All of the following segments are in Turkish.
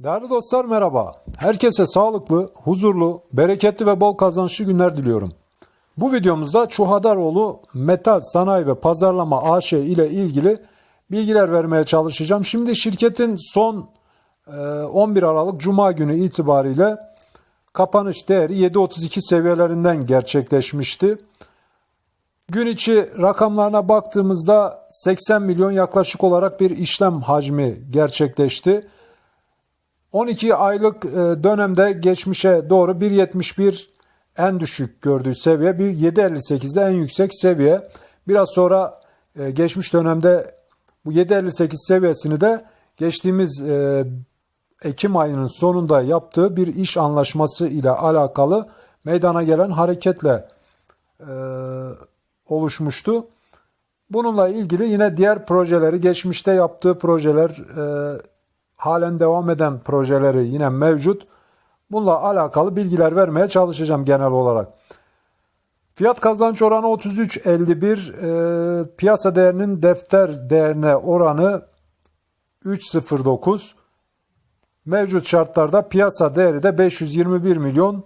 Değerli dostlar merhaba. Herkese sağlıklı, huzurlu, bereketli ve bol kazançlı günler diliyorum. Bu videomuzda Çuhadaroğlu Metal Sanayi ve Pazarlama AŞ ile ilgili bilgiler vermeye çalışacağım. Şimdi şirketin son e, 11 Aralık Cuma günü itibariyle kapanış değeri 7.32 seviyelerinden gerçekleşmişti. Gün içi rakamlarına baktığımızda 80 milyon yaklaşık olarak bir işlem hacmi gerçekleşti. 12 aylık e, dönemde geçmişe doğru 1.71 en düşük gördüğü seviye, 1.758'de en yüksek seviye. Biraz sonra e, geçmiş dönemde bu 7.58 seviyesini de geçtiğimiz e, Ekim ayının sonunda yaptığı bir iş anlaşması ile alakalı meydana gelen hareketle oluşmuştu. Bununla ilgili yine diğer projeleri, geçmişte yaptığı projeler, halen devam eden projeleri yine mevcut. Bununla alakalı bilgiler vermeye çalışacağım genel olarak. Fiyat kazanç oranı 33.51, e, piyasa değerinin defter değerine oranı 3.09. Mevcut şartlarda piyasa değeri de 521 milyon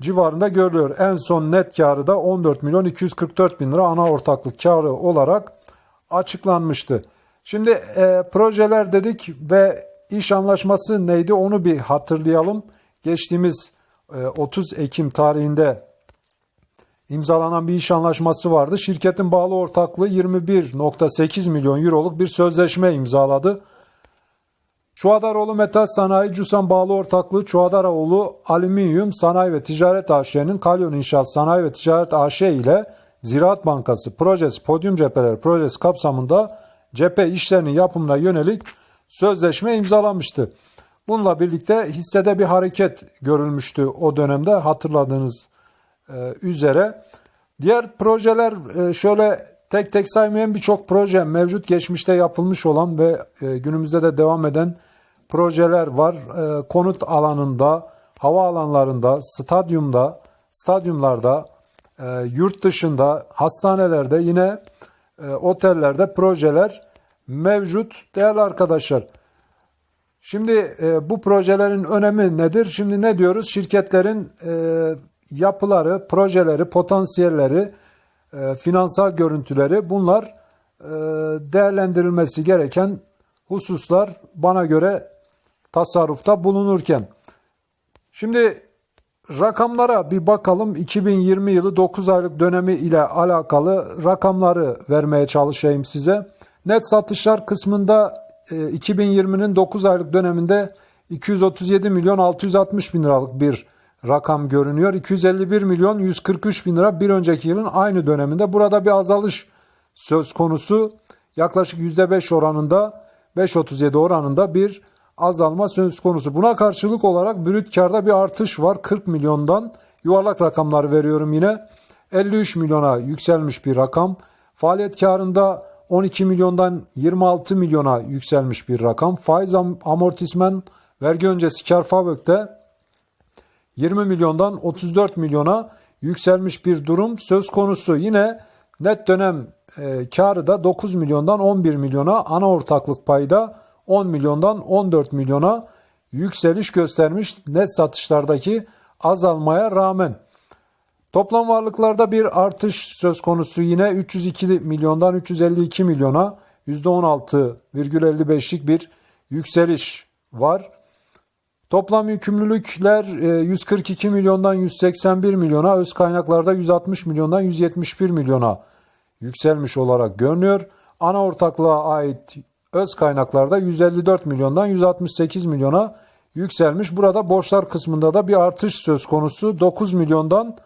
civarında görülüyor. En son net karı da 14 milyon 244 bin lira ana ortaklık karı olarak açıklanmıştı. Şimdi e, projeler dedik ve iş anlaşması neydi onu bir hatırlayalım. Geçtiğimiz e, 30 Ekim tarihinde imzalanan bir iş anlaşması vardı. Şirketin bağlı ortaklığı 21.8 milyon euroluk bir sözleşme imzaladı. Çuhadaroğlu Metal Sanayi Cusan Bağlı Ortaklığı Çuhadaroğlu Alüminyum Sanayi ve Ticaret AŞ'nin Kalyon İnşaat Sanayi ve Ticaret AŞ ile Ziraat Bankası projesi Podyum Cepheleri projesi kapsamında cephe işlerinin yapımına yönelik sözleşme imzalamıştı. Bununla birlikte hissede bir hareket görülmüştü o dönemde hatırladığınız e, üzere. Diğer projeler e, şöyle tek tek saymayan birçok proje mevcut geçmişte yapılmış olan ve e, günümüzde de devam eden projeler var. Konut alanında, hava alanlarında, stadyumda, stadyumlarda, yurt dışında, hastanelerde yine otellerde projeler mevcut değerli arkadaşlar. Şimdi e, bu projelerin önemi nedir? Şimdi ne diyoruz? Şirketlerin e, yapıları, projeleri, potansiyelleri, e, finansal görüntüleri bunlar e, değerlendirilmesi gereken hususlar bana göre tasarrufta bulunurken. Şimdi rakamlara bir bakalım. 2020 yılı 9 aylık dönemi ile alakalı rakamları vermeye çalışayım size. Net satışlar kısmında e, 2020'nin 9 aylık döneminde 237 milyon 660 bin liralık bir rakam görünüyor. 251 milyon 143 bin lira bir önceki yılın aynı döneminde. Burada bir azalış söz konusu. Yaklaşık %5 oranında 5.37 oranında bir azalma söz konusu. Buna karşılık olarak brüt karda bir artış var. 40 milyondan yuvarlak rakamlar veriyorum yine. 53 milyona yükselmiş bir rakam. Faaliyet karında 12 milyondan 26 milyona yükselmiş bir rakam. Faiz amortisman vergi öncesi kar fabökte 20 milyondan 34 milyona yükselmiş bir durum söz konusu. Yine net dönem e, karı da 9 milyondan 11 milyona, ana ortaklık payı da 10 milyondan 14 milyona yükseliş göstermiş net satışlardaki azalmaya rağmen. Toplam varlıklarda bir artış söz konusu yine 302 milyondan 352 milyona %16,55'lik bir yükseliş var. Toplam yükümlülükler 142 milyondan 181 milyona, öz kaynaklarda 160 milyondan 171 milyona yükselmiş olarak görünüyor. Ana ortaklığa ait öz kaynaklarda 154 milyondan 168 milyona yükselmiş. Burada borçlar kısmında da bir artış söz konusu. 9 milyondan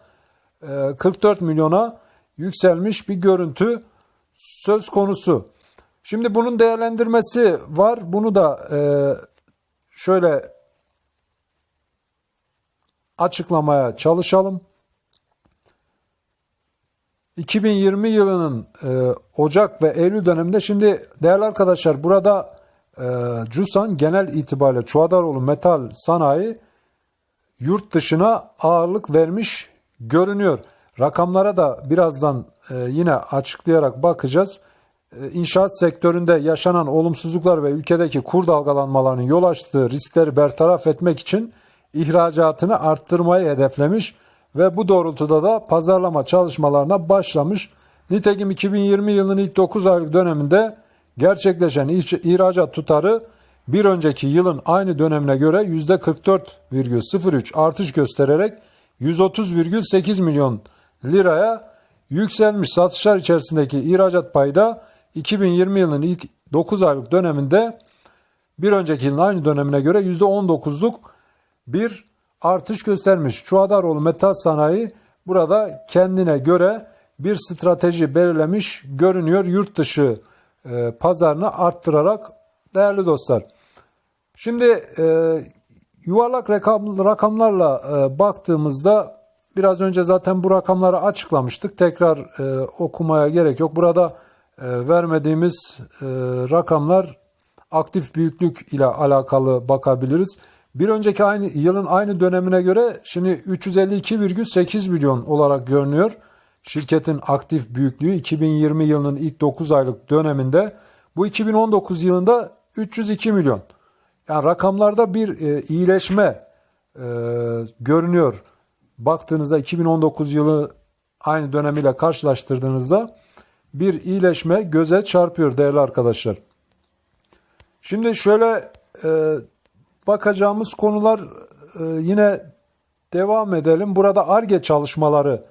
44 milyona yükselmiş bir görüntü söz konusu. Şimdi bunun değerlendirmesi var. Bunu da şöyle açıklamaya çalışalım. 2020 yılının e, Ocak ve Eylül döneminde şimdi değerli arkadaşlar burada e, CUSAN genel itibariyle Çuhadaroğlu Metal Sanayi yurt dışına ağırlık vermiş görünüyor. Rakamlara da birazdan e, yine açıklayarak bakacağız. e, inşaat sektöründe yaşanan olumsuzluklar ve ülkedeki kur dalgalanmalarının yol açtığı riskleri bertaraf etmek için ihracatını arttırmayı hedeflemiş ve bu doğrultuda da pazarlama çalışmalarına başlamış. Nitekim 2020 yılının ilk 9 aylık döneminde gerçekleşen ihracat tutarı bir önceki yılın aynı dönemine göre %44,03 artış göstererek 130,8 milyon liraya yükselmiş. Satışlar içerisindeki ihracat payı da 2020 yılının ilk 9 aylık döneminde bir önceki yılın aynı dönemine göre %19'luk bir artış göstermiş. Çuadaroğlu Metal Sanayi burada kendine göre bir strateji belirlemiş görünüyor yurt dışı e, pazarını arttırarak değerli dostlar. Şimdi e, yuvarlak rakam, rakamlarla e, baktığımızda biraz önce zaten bu rakamları açıklamıştık. Tekrar e, okumaya gerek yok. Burada e, vermediğimiz rakamlar aktif büyüklük ile alakalı bakabiliriz. Bir önceki aynı yılın aynı dönemine göre şimdi 352,8 milyon olarak görünüyor. Şirketin aktif büyüklüğü 2020 yılının ilk 9 aylık döneminde bu 2019 yılında 302 milyon. Yani rakamlarda bir e, iyileşme e, görünüyor. Baktığınızda 2019 yılı aynı dönemiyle karşılaştırdığınızda bir iyileşme göze çarpıyor değerli arkadaşlar. Şimdi şöyle e, bakacağımız konular e, yine devam edelim. Burada ARGE çalışmaları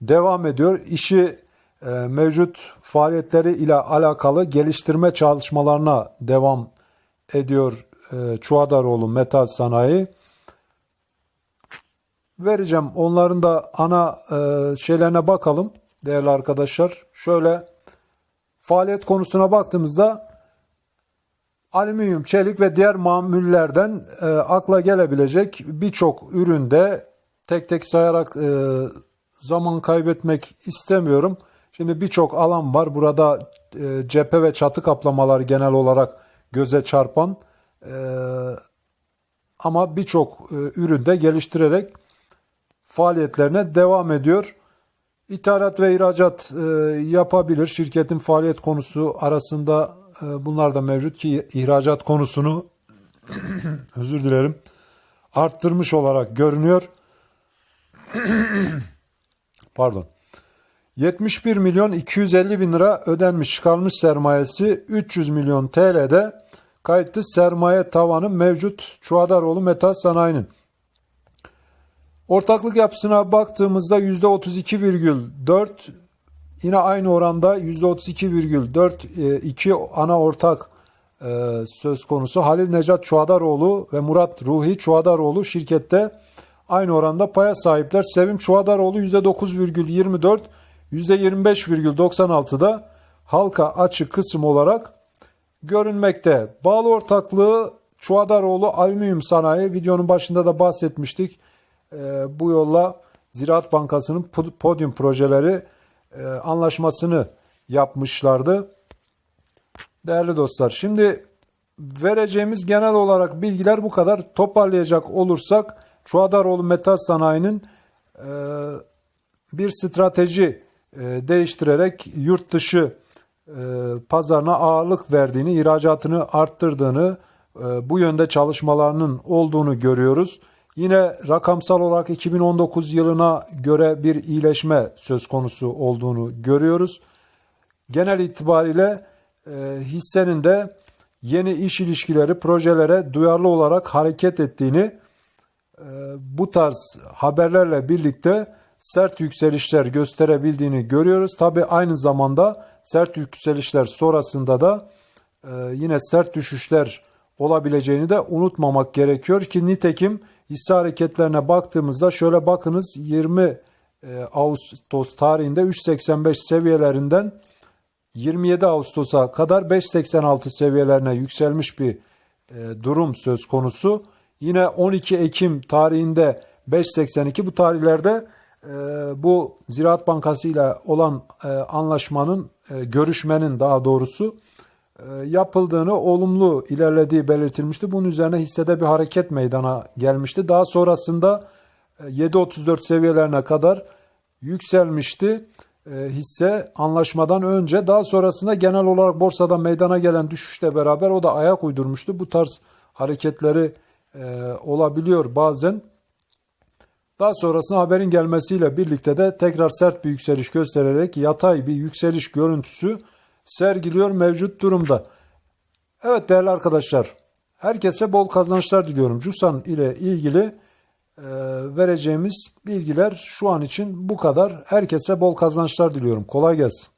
devam ediyor. İşi e, mevcut faaliyetleri ile alakalı geliştirme çalışmalarına devam ediyor Çuadaroğlu Metal Sanayi. Vereceğim onların da ana e, şeylerine bakalım değerli arkadaşlar. Şöyle faaliyet konusuna baktığımızda alüminyum, çelik ve diğer mamullerden e, akla gelebilecek birçok üründe tek tek sayarak e, zaman kaybetmek istemiyorum. Şimdi birçok alan var. Burada e, cephe ve çatı kaplamaları genel olarak göze çarpan ama birçok e, üründe geliştirerek faaliyetlerine devam ediyor. İthalat ve ihracat e, yapabilir. Şirketin faaliyet konusu arasında e, bunlar da mevcut ki ihracat konusunu özür dilerim arttırmış olarak görünüyor. Pardon. 71 milyon 250 bin lira ödenmiş çıkarılmış sermayesi 300 milyon TL'de kayıtlı sermaye tavanı mevcut Çuadaroğlu Metal Sanayi'nin. Ortaklık yapısına baktığımızda %32,4 yine aynı oranda %32,4 e, iki ana ortak e, söz konusu. Halil Necat Çuadaroğlu ve Murat Ruhi Çuadaroğlu şirkette aynı oranda paya sahipler. Sevim Çuadaroğlu %9,24 %25,96'da halka açık kısım olarak görünmekte. Bağlı ortaklığı Çuadaroğlu Alüminyum Sanayi videonun başında da bahsetmiştik. Ee, bu yolla Ziraat Bankası'nın podyum projeleri e, anlaşmasını yapmışlardı. Değerli dostlar şimdi vereceğimiz genel olarak bilgiler bu kadar. Toparlayacak olursak Çuadaroğlu Metal Sanayi'nin e, bir strateji e, değiştirerek yurt dışı e, pazarına ağırlık verdiğini, ihracatını arttırdığını, e, bu yönde çalışmalarının olduğunu görüyoruz. Yine rakamsal olarak 2019 yılına göre bir iyileşme söz konusu olduğunu görüyoruz. Genel itibariyle e, hissenin de yeni iş ilişkileri, projelere duyarlı olarak hareket ettiğini e, bu tarz haberlerle birlikte sert yükselişler gösterebildiğini görüyoruz. Tabi aynı zamanda sert yükselişler sonrasında da e, yine sert düşüşler olabileceğini de unutmamak gerekiyor ki nitekim hisse hareketlerine baktığımızda şöyle bakınız 20 e, Ağustos tarihinde 3.85 seviyelerinden 27 Ağustos'a kadar 5.86 seviyelerine yükselmiş bir e, durum söz konusu. Yine 12 Ekim tarihinde 5.82 bu tarihlerde bu Ziraat Bankası ile olan anlaşmanın görüşmenin daha doğrusu yapıldığını, olumlu ilerlediği belirtilmişti. Bunun üzerine hissede bir hareket meydana gelmişti. Daha sonrasında 7.34 seviyelerine kadar yükselmişti. e, hisse anlaşmadan önce daha sonrasında genel olarak borsada meydana gelen düşüşle beraber o da ayak uydurmuştu. Bu tarz hareketleri e, olabiliyor bazen. Daha sonrasında haberin gelmesiyle birlikte de tekrar sert bir yükseliş göstererek yatay bir yükseliş görüntüsü sergiliyor mevcut durumda. Evet değerli arkadaşlar, herkese bol kazançlar diliyorum. Cusan ile ilgili e, vereceğimiz bilgiler şu an için bu kadar. Herkese bol kazançlar diliyorum. Kolay gelsin.